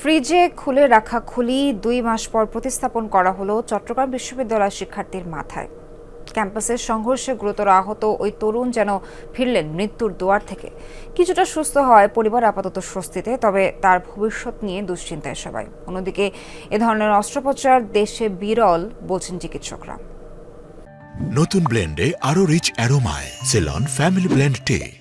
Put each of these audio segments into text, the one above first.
ফ্রিজে খুলে রাখা খুলি দুই মাস পর প্রতিস্থাপন করা হলো চট্টগ্রাম বিশ্ববিদ্যালয় শিক্ষার্থীর মাথায়। ক্যাম্পাসের সংঘর্ষে গুরুতর আহত ওই তরুণ যেন ফিরলেন মৃত্যুর দুয়ার থেকে। কিছুটা সুস্থ হওয়ায় পরিবার আপাতত স্বস্তিতে, তবে তার ভবিষ্যৎ নিয়ে দুশ্চিন্তায় সবাই। অন্যদিকে এ ধরনের অস্ত্রোপচার দেশে বিরল, বলছেন চিকিৎসকরা। নতুন ব্লেন্ডে আরও রিচ অ্যারোমায়, সেলন, ফ্যামিলি ব্লেন্ড টে।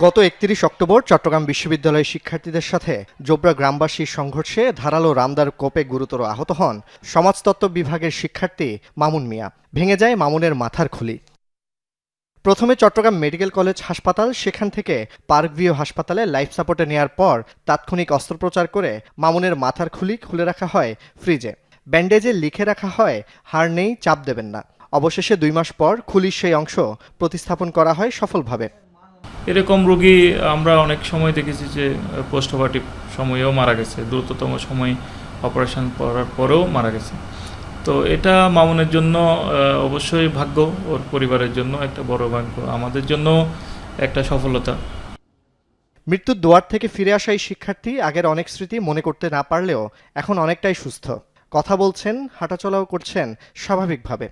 গত একত্রিশ অক্টোবর চট্টগ্রাম বিশ্ববিদ্যালয়ের শিক্ষার্থীদের সাথে জোবরা গ্রামবাসীর সংঘর্ষে ধারালো রামদার কোপে গুরুতর আহত হন সমাজতত্ত্ব বিভাগের শিক্ষার্থী মামুন মিয়া। ভেঙে যায় মামুনের মাথার খুলি। প্রথমে চট্টগ্রাম মেডিকেল কলেজ হাসপাতাল, সেখান থেকে পার্ক ভিউ হাসপাতালে লাইফ সাপোর্টে নেওয়ার পর তাৎক্ষণিক অস্ত্রোপচার করে মামুনের মাথার খুলি খুলে রাখা হয় ফ্রিজে। ব্যান্ডেজে লিখে রাখা হয়, হার নেই, চাপ দেবেন না। অবশেষে দুই মাস পর খুলির সেই অংশ প্রতিস্থাপন করা হয় সফলভাবে। এরকম রোগী আমরা অনেক সময় দেখেছি যে পোস্ট অপারেটিভ সময়েও মারা গেছে, দ্রুততম সময় অপারেশন করার পরেও মারা গেছে। তো এটা মামুনের জন্য অবশ্যই ভাগ্য, ওর পরিবারের জন্য একটা বড় ভাগ্য, আমাদের জন্য একটা সফলতা। মৃত্যুর দুয়ার থেকে ফিরে আসা এই শিক্ষার্থী আগের অনেক স্মৃতি মনে করতে না পারলেও এখন অনেকটাই সুস্থ। কথা বলছেন, হাঁটাচলাও করছেন, স্বাভাবিকভাবে।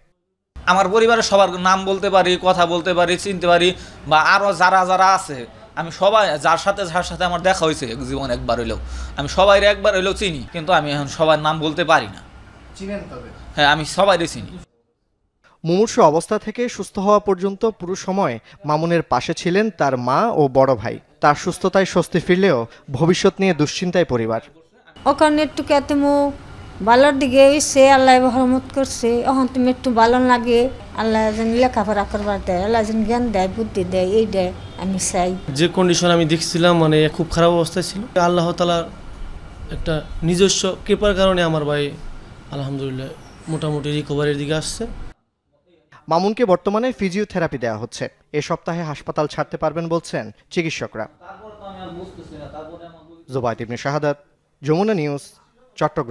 আমার পরিবারের সবার নাম বলতে পারি কথা বলতে পারি চিনতে পারি বা আরও যারা যারা আছে আমি সবাই যার সাথে যার সাথে আমার দেখা হয়েছে জীবন একবার হইলেও আমি সবাই একবার হইলেও চিনি কিন্তু আমি এখন সবার নাম বলতে পারি না। হ্যাঁ আমি সবাইরে চিনি। মুমূর্ষু অবস্থা থেকে সুস্থ হওয়া পর্যন্ত পুরো সময় মামুনের পাশে ছিলেন তার মা ও বড় ভাই। তার সুস্থতায় স্বস্তি ফিরলেও ভবিষ্যৎ নিয়ে দুশ্চিন্তায় পরিবার। ওখানে একটু কে তুমি ভালোর দিকে সে আল্লাহ রহমত করছে। এখন তুমি একটু ভালো লাগে আল্লাহ যেন লেখাপড়া করবার দেয় আল্লাহ যেন জ্ঞান দেয় বুদ্ধি দেয় এই দেয় আমি চাই। যে কন্ডিশন আমি দেখছিলাম মানে খুব খারাপ অবস্থায় ছিল। আল্লাহ তালার একটা নিজস্ব কৃপার কারণে আমার ভাই আলহামদুলিল্লাহ মোটামুটি রিকভারির দিকে আসছে। মামুনকে বর্তমানে ফিজিওথেরাপি দেওয়া হচ্ছে। এ সপ্তাহে হাসপাতাল ছাড়তে পারবেন বলছেন চিকিৎসকরা। ইবনে শাহাদাত যমুনা নিউজ চট্টগ্রাম।